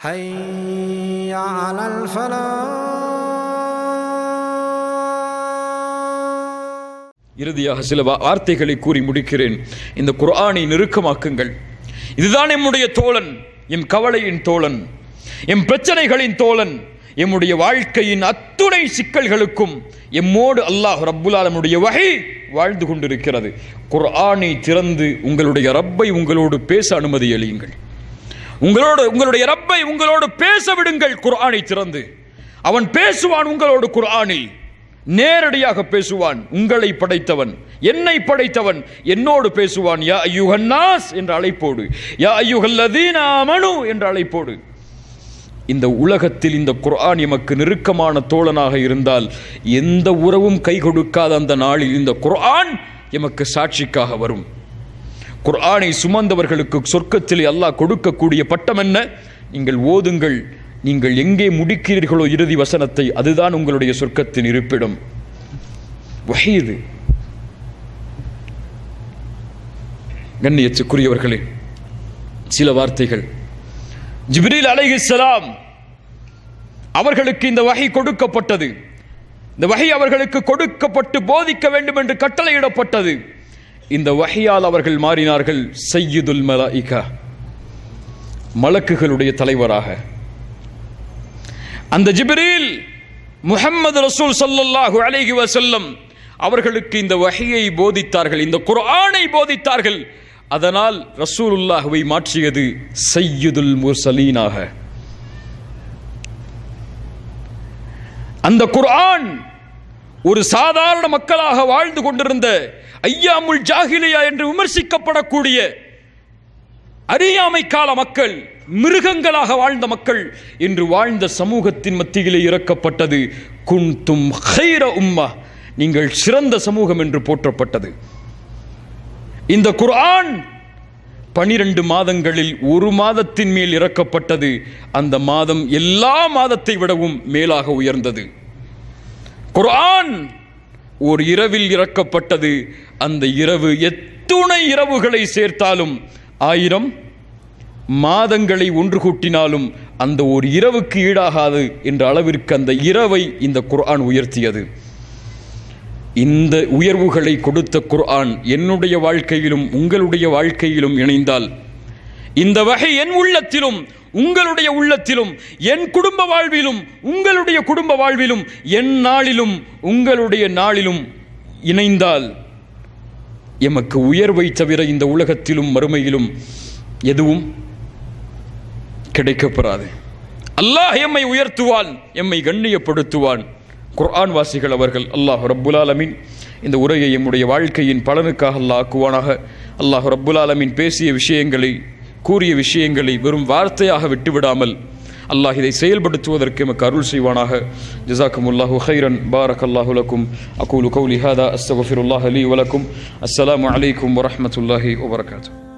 حي على الفلاح இறுதியாக சில வா- வார்த்தைகளை கூறி முடிக்கிறேன் இந்த குர்ஆனை நெருக்கமாக்குங்கள் இதுதான் எம்முடைய தோழன் எம் கவலையின் தோழன் எம் பிரச்சனைகளின் தோழன் எம்முடைய வாழ்க்கையின் அத்துணை சிக்கல்களுக்கும் எம்மோடு அல்லாஹ் ரப்புல் ஆலமுடைய வகை வாழ்ந்து கொண்டிருக்கிறது குர்ஆனை திறந்து உங்களுடைய ரப்பை உங்களோடு பேச அனுமதி அளியுங்கள் உங்களோடு உங்களுடைய ரப்பை உங்களோடு பேச விடுங்கள் குர்ஆனை திறந்து. அவன் பேசுவான் உங்களோடு குர்ஆனில். நேரடியாக பேசுவான் உங்களை படைத்தவன் என்னை படைத்தவன் என்னோடு பேசுவான். யா ஐயுகன்னாஸ் என்ற அழைப்போடு. யா ஐயுஹல்லதீன மனு என்ற அழைப்போடு. இந்த உலகத்தில் இந்த குர்ஆன் எமக்கு நெருக்கமான தோழனாக இருந்தால் எந்த உறவும் கை கொடுக்காத அந்த நாளில் இந்த குர்ஆன் எமக்கு சாட்சிக்காக வரும். குர்ஆனை சுமந்தவர்களுக்கு சொர்க்கத்தில் அல்லாஹ் கொடுக்கக்கூடிய பட்டம் என்ன? நீங்கள் ஓதுங்கள். நீங்கள் எங்கே முடிக்கிறீர்களோ இறுதி வசனத்தை அதுதான் உங்களுடைய சொர்க்கத்தின் இருப்பிடம். வஹீது. கண்ணியத்துக்குரியவர்களே சில வார்த்தைகள். ஜிப்ரீல் அலைஹிஸ்லாம் அவர்களுக்கு இந்த வகை கொடுக்கப்பட்டது. இந்த வகை அவர்களுக்கு கொடுக்கப்பட்டு போதிக்க வேண்டும் என்று கட்டளையிடப்பட்டது. இந்த வகையால் அவர்கள் மாறினார்கள் சையீதுல் மலாயிகா மலக்குகளுடைய தலைவராக. அந்த ஜிப்ரீல் முஹம்மது ரசூல் சல்லல்லாஹு அலைஹி வசல்லம் அவர்களுக்கு இந்த வகையை போதித்தார்கள் இந்த குர்ஆனை போதித்தார்கள். அதனால் ரசூலுல்லாஹுவை மாற்றியது சையீதுல் முர்சலீனாக. அந்த குர்ஆன் ஒரு சாதாரண மக்களாக வாழ்ந்து கொண்டிருந்த ஐயாமுல் ஜாகிலியா என்று விமர்சிக்கப்படக்கூடிய அறியாமை கால மக்கள் மிருகங்களாக வாழ்ந்த மக்கள் என்று வாழ்ந்த சமூகத்தின் மத்தியிலே இறக்கப்பட்டது குன்தும் ஹைர உம்மா. நீங்கள் சிறந்த சமூகம் என்று போற்றப்பட்டது. இந்த குர்ஆன் பனிரெண்டு மாதங்களில் ஒரு மாதத்தின் மேல் இறக்கப்பட்டது. அந்த மாதம் எல்லா மாதத்தை விடவும் மேலாக உயர்ந்தது. குர்ஆன் ஒரு இரவில் இறக்கப்பட்டது. அந்த இரவு எத்துணை இரவுகளை சேர்த்தாலும் ஆயிரம் மாதங்களை ஒன்று கூட்டினாலும் அந்த ஒரு இரவுக்கு ஈடாகாது என்ற அளவிற்கு அந்த இரவை இந்த குர்ஆன் உயர்த்தியது. இந்த உயர்வுகளை கொடுத்த குர்ஆன் என்னுடைய வாழ்க்கையிலும் உங்களுடைய வாழ்க்கையிலும் இணைந்தால் இந்த வகை என் உள்ளத்திலும் உங்களுடைய உள்ளத்திலும் என் குடும்ப வாழ்விலும் உங்களுடைய குடும்ப வாழ்விலும் என் நாளிலும் உங்களுடைய நாளிலும் இணைந்தால் எமக்கு உயர்வை தவிர இந்த உலகத்திலும் மறுமையிலும் எதுவும் கிடைக்கப்பெறாது. அல்லாஹ் எம்மை உயர்த்துவான் எம்மை கண்ணியப்படுத்துவான். குர்ஆன் வாசிகள் அவர்கள் அல்லாஹ் ரப்புல் இந்த உரையை எம்முடைய வாழ்க்கையின் பலனுக்காக அல்லாஹ் ஆக்குவானாக. அல்லாஹ் ரப்புல் ஆலமீன் பேசிய விஷயங்களை கூறிய விஷயங்களை வெறும் வார்த்தையாக விட்டுவிடாமல் அல்லாஹ் இதை செயல்படுத்துவதற்கு எமக்கு அருள் செய்வானாக. ஜசாக்கும் அல்லாஹு ஹைரன் பாரக் அல்லாஹு லக்கும். அகூலு கௌலி ஹாதா. அஸ்தகுஃபிருல்லாஹ் அலி வலக்கும். அஸ்லாம் அலைக்கும் வரமத்துல்லாஹி வபரகாத்துஹு.